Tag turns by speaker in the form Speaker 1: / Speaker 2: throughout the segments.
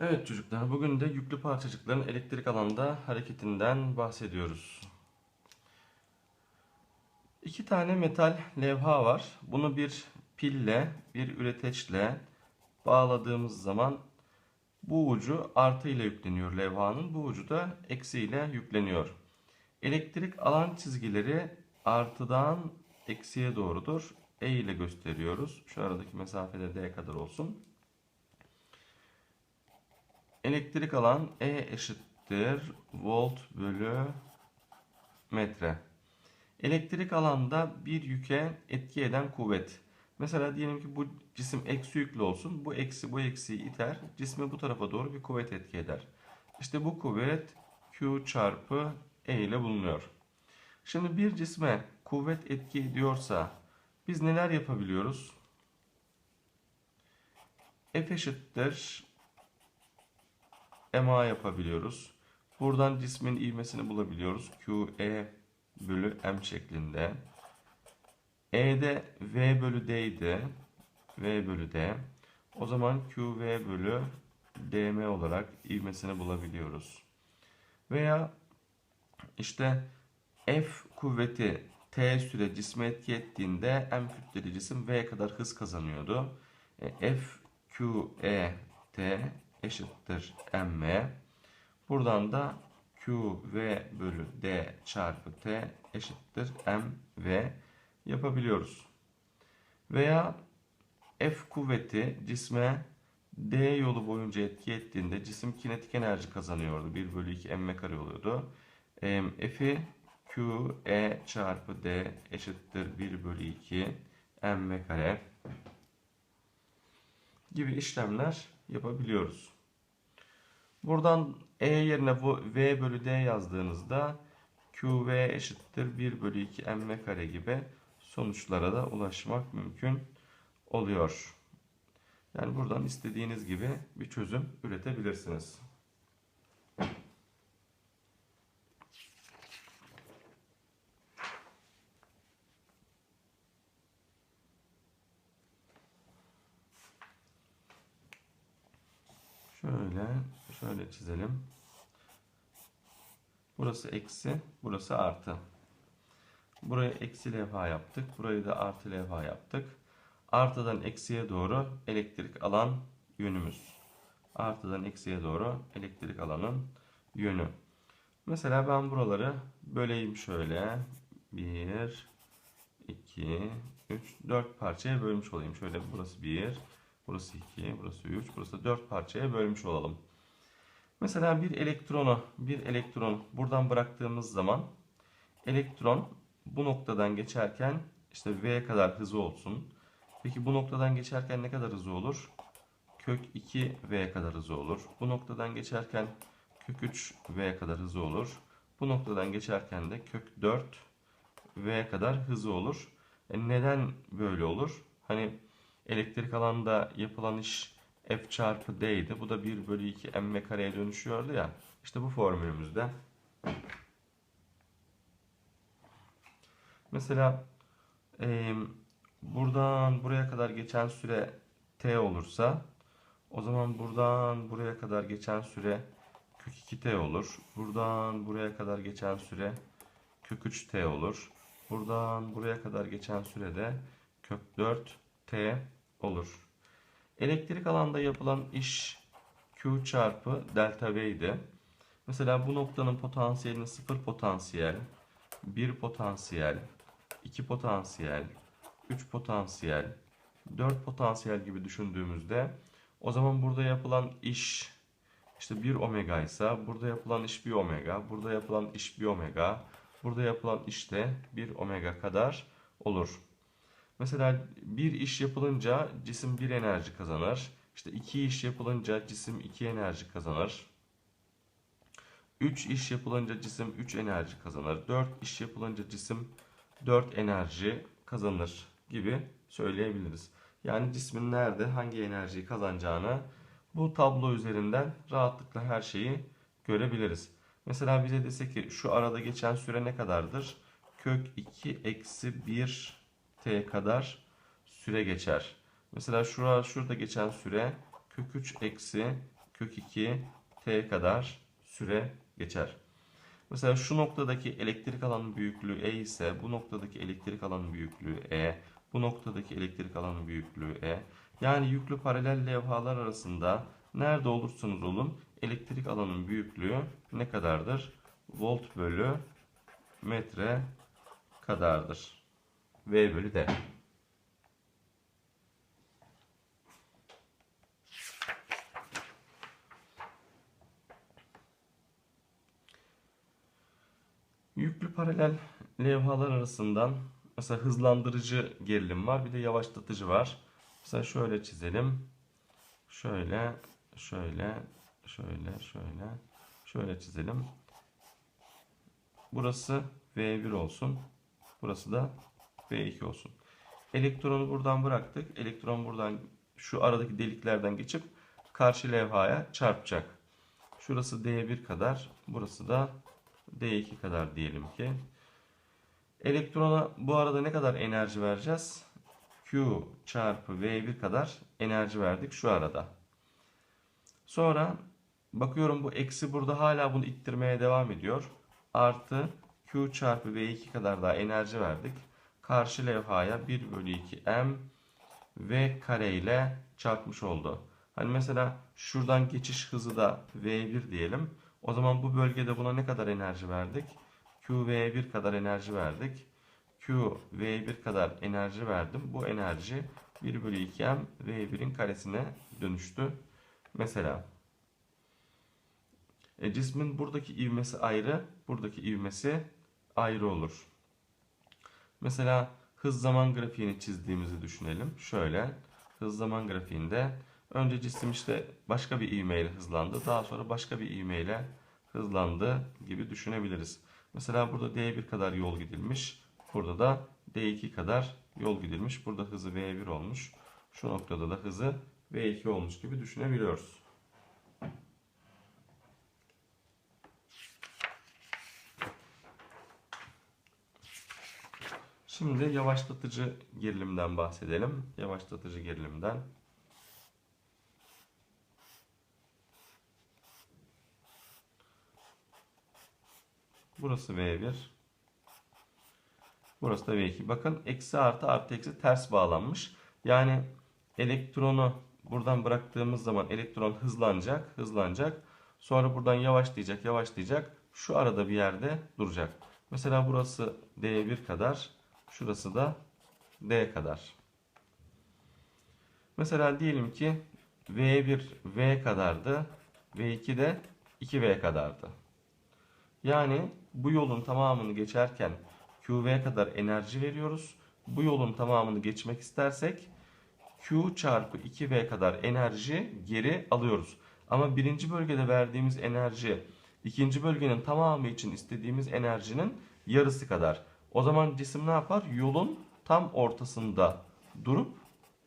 Speaker 1: Evet çocuklar, bugün de yüklü parçacıkların elektrik alanda hareketinden bahsediyoruz. İki tane metal levha var. Bunu bir pille, bir üreteçle bağladığımız zaman bu ucu artı ile yükleniyor levhanın, bu ucu da eksi ile yükleniyor. Elektrik alan çizgileri artıdan eksiye doğrudur. E ile gösteriyoruz. Şu aradaki mesafede D kadar olsun. Elektrik alan E eşittir volt bölü metre. Elektrik alanda bir yüke etki eden kuvvet. Mesela diyelim ki bu cisim eksi yüklü olsun. Bu eksi bu eksiyi iter. Cisme bu tarafa doğru bir kuvvet etki eder. İşte bu kuvvet Q çarpı E ile bulunuyor. Şimdi bir cisme kuvvet etki ediyorsa biz neler yapabiliyoruz? F eşittir MA yapabiliyoruz. Buradan cismin ivmesini bulabiliyoruz. QE bölü M şeklinde. E'de V bölü D idi. V bölü D. O zaman QV bölü DM olarak ivmesini bulabiliyoruz. Veya işte F kuvveti T süre cisme etki ettiğinde M kütleli cisim V kadar hız kazanıyordu. E, F Q E T eşittir M. Buradan da Q V bölü D çarpı T eşittir M V yapabiliyoruz. Veya F kuvveti cisme D yolu boyunca etki ettiğinde cisim kinetik enerji kazanıyordu. 1 bölü 2 m kare oluyordu. F'i Q E çarpı D eşittir 1 bölü 2 m kare gibi işlemler yapabiliyoruz. Buradan E yerine V bölü D yazdığınızda QV eşittir 1 bölü 2 m kare gibi sonuçlara da ulaşmak mümkün oluyor. Yani buradan istediğiniz gibi bir çözüm üretebilirsiniz. Şöyle, şöyle çizelim. Burası eksi, burası artı. Buraya eksi levha yaptık. Burayı da artı levha yaptık. Artıdan eksiye doğru elektrik alan yönümüz. Artıdan eksiye doğru elektrik alanın yönü. Mesela ben buraları böleyim şöyle. 1, 2, 3, 4 parçaya bölmüş olayım. Şöyle burası 1, burası 2, burası 3, burası 4 parçaya bölmüş olalım. Mesela bir elektronu, bir elektron buradan bıraktığımız zaman elektron bu noktadan geçerken işte V kadar hızı olsun. Peki bu noktadan geçerken ne kadar hızı olur? Kök 2 V kadar hızı olur. Bu noktadan geçerken kök 3 V kadar hızı olur. Bu noktadan geçerken de kök 4 V kadar hızı olur. E neden böyle olur? Hani elektrik alanda yapılan iş F çarpı D idi. Bu da 1 bölü 2 M kareye dönüşüyordu ya. İşte bu formülümüzde. Mesela e, buradan buraya kadar geçen süre T olursa o zaman buradan buraya kadar geçen süre kök 2T olur. Buradan buraya kadar geçen süre kök 3T olur. Buradan buraya kadar geçen sürede kök 4T olur. Elektrik alanda yapılan iş Q çarpı delta V idi. Mesela bu noktanın potansiyelini sıfır potansiyel, 1 potansiyel, 2 potansiyel, 3 potansiyel, 4 potansiyel gibi düşündüğümüzde o zaman burada yapılan iş işte 1 omega ise burada yapılan iş 1 omega, burada yapılan iş 1 omega, burada yapılan iş de 1 omega kadar olur. Mesela bir iş yapılınca cisim bir enerji kazanır. İşte iki iş yapılınca cisim iki enerji kazanır. Üç iş yapılınca cisim üç enerji kazanır. Dört iş yapılınca cisim dört enerji kazanır gibi söyleyebiliriz. Yani cismin nerede hangi enerjiyi kazanacağını bu tablo üzerinden rahatlıkla her şeyi görebiliriz. Mesela bize dese ki şu arada geçen süre ne kadardır? Kök 2 eksi 1 t kadar süre geçer. Mesela şura, şurada geçen süre kök 3 eksi kök 2 t kadar süre geçer. Mesela şu noktadaki elektrik alanın büyüklüğü E ise bu noktadaki elektrik alanın büyüklüğü E, bu noktadaki elektrik alanın büyüklüğü E. Yani yüklü paralel levhalar arasında nerede olursanız olun elektrik alanın büyüklüğü ne kadardır? Volt bölü metre kadardır. V bölü D. Yüklü paralel levhalar arasından mesela hızlandırıcı gerilim var, bir de yavaşlatıcı var. Mesela şöyle çizelim. Şöyle, şöyle, şöyle, şöyle, şöyle çizelim. Burası V1 olsun. Burası da V2 olsun. Elektronu buradan bıraktık. Elektron buradan şu aradaki deliklerden geçip karşı levhaya çarpacak. Şurası D1 kadar, burası da D2 kadar diyelim ki. Elektrona bu arada ne kadar enerji vereceğiz? Q çarpı V1 kadar enerji verdik şu arada. Sonra bakıyorum bu eksi burada hala bunu ittirmeye devam ediyor. Artı Q çarpı V2 kadar daha enerji verdik. Karşı levhaya 1 bölü 2 M V kare ile çarpmış oldu. Hani mesela şuradan geçiş hızı da V1 diyelim. O zaman bu bölgede buna ne kadar enerji verdik? Q V1 kadar enerji verdik. Q V1 kadar enerji verdim. Bu enerji 1 bölü 2M V1'in karesine dönüştü. Mesela e, cismin buradaki ivmesi ayrı, buradaki ivmesi ayrı olur. Mesela hız zaman grafiğini çizdiğimizi düşünelim. Şöyle hız zaman grafiğinde önce cisim işte başka bir ivmeyle hızlandı. Daha sonra başka bir ivmeyle hızlandı gibi düşünebiliriz. Mesela burada D1 kadar yol gidilmiş. Burada da D2 kadar yol gidilmiş. Burada hızı V1 olmuş. Şu noktada da hızı V2 olmuş gibi düşünebiliyoruz. Şimdi yavaşlatıcı gerilimden bahsedelim. Yavaşlatıcı gerilimden. Burası V1. Burası da V2. Bakın eksi artı artı eksi ters bağlanmış. Yani elektronu buradan bıraktığımız zaman elektron hızlanacak, hızlanacak. Sonra buradan yavaşlayacak, yavaşlayacak. Şu arada bir yerde duracak. Mesela burası D1 kadar, şurası da D kadar. Mesela diyelim ki V1 V kadardı, V2 de 2V kadardı. Yani bu yolun tamamını geçerken QV kadar enerji veriyoruz. Bu yolun tamamını geçmek istersek Q çarpı 2V kadar enerji geri alıyoruz. Ama birinci bölgede verdiğimiz enerji ikinci bölgenin tamamı için istediğimiz enerjinin yarısı kadar. O zaman cisim ne yapar? Yolun tam ortasında durup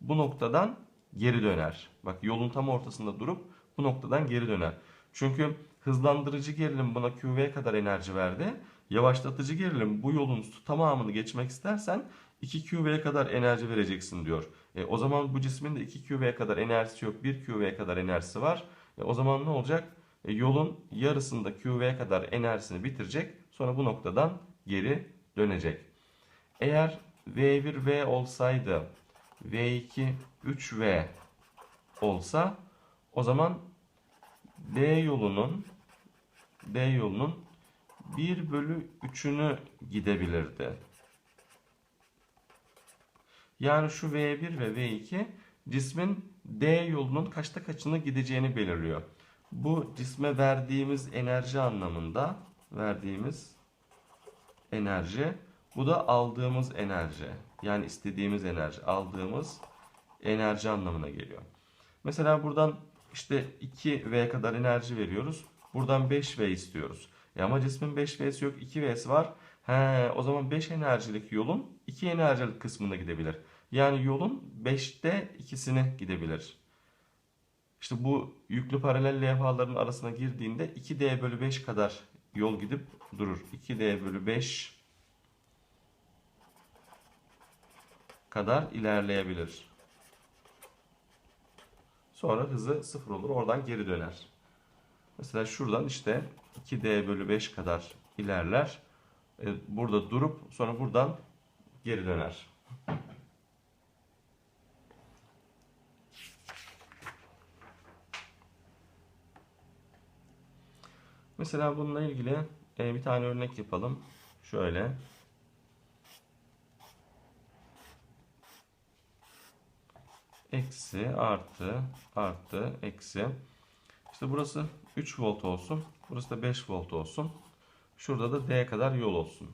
Speaker 1: bu noktadan geri döner. Bak yolun tam ortasında durup bu noktadan geri döner. Çünkü hızlandırıcı gerilim buna QV kadar enerji verdi. Yavaşlatıcı gerilim bu yolun tamamını geçmek istersen 2 QV kadar enerji vereceksin diyor. E, o zaman bu cismin de 2 QV kadar enerjisi yok. 1 QV kadar enerjisi var. E, o zaman ne olacak? E, yolun yarısında QV kadar enerjisini bitirecek. Sonra bu noktadan geri dönecek. Eğer V1 V olsaydı V2 3V olsa o zaman D yolunun D yolunun 1 bölü 3'ünü gidebilirdi. Yani şu V1 ve V2 cismin D yolunun kaçta kaçını gideceğini belirliyor. Bu cisme verdiğimiz enerji anlamında verdiğimiz enerji bu da aldığımız enerji. Yani istediğimiz enerji, aldığımız enerji anlamına geliyor. Mesela buradan işte 2V kadar enerji veriyoruz. Buradan 5V istiyoruz. E ama cismin 5V'si yok 2V'si var. He, o zaman 5 enerjilik yolun 2 enerjilik kısmına gidebilir. Yani yolun 5'te ikisini gidebilir. İşte bu yüklü paralel levhaların arasına girdiğinde 2D bölü 5 kadar yol gidip durur. 2D bölü 5 kadar ilerleyebilir. Sonra hızı sıfır olur. Oradan geri döner. Mesela şuradan işte 2D bölü 5 kadar ilerler. E, Burada durup sonra buradan geri döner. Mesela bununla ilgili e, bir tane örnek yapalım. Şöyle. Eksi, artı, artı, eksi. İşte burası 3 volt olsun. Burası da 5 volt olsun. Şurada da D kadar yol olsun.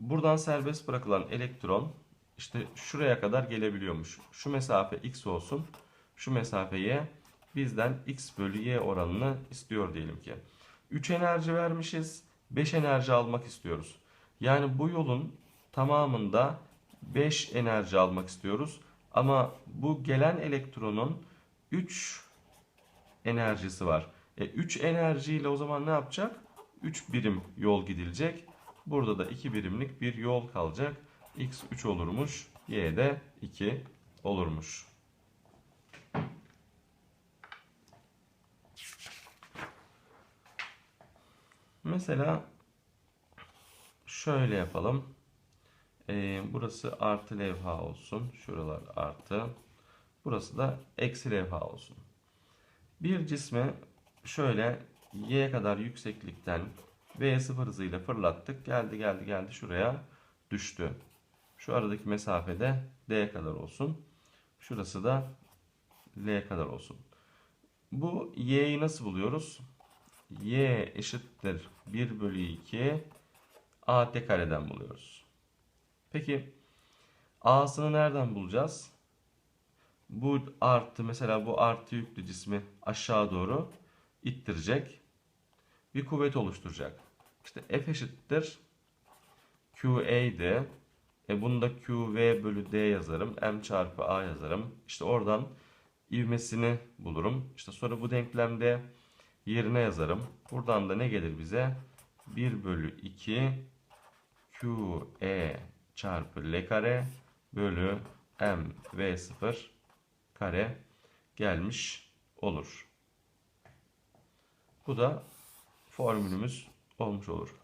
Speaker 1: Buradan serbest bırakılan elektron işte şuraya kadar gelebiliyormuş. Şu mesafe x olsun. Şu mesafe y. Bizden x bölü y oranını istiyor diyelim ki. 3 enerji vermişiz. 5 enerji almak istiyoruz. Yani bu yolun tamamında 5 enerji almak istiyoruz. Ama bu gelen elektronun 3 enerjisi var. E 3 enerjiyle o zaman ne yapacak? 3 birim yol gidilecek. Burada da 2 birimlik bir yol kalacak. X 3 olurmuş. Y de 2 olurmuş. Mesela şöyle yapalım. Ee, burası artı levha olsun. Şuralar artı. Burası da eksi levha olsun. Bir cismi şöyle y kadar yükseklikten v sıfır hızıyla fırlattık. Geldi geldi geldi şuraya düştü. Şu aradaki mesafede d kadar olsun. Şurası da l kadar olsun. Bu y'yi nasıl buluyoruz? Y eşittir 1 bölü 2 at kareden buluyoruz. Peki a'sını nereden bulacağız? Bu artı mesela bu artı yüklü cismi aşağı doğru ittirecek. Bir kuvvet oluşturacak. İşte F eşittir QA'ydı. E bunu da QV bölü D yazarım. M çarpı A yazarım. İşte oradan ivmesini bulurum. İşte sonra bu denklemde yerine yazarım. Buradan da ne gelir bize? 1 bölü 2 QE çarpı L kare bölü M V0 kare gelmiş olur. Bu da formülümüz olmuş olur.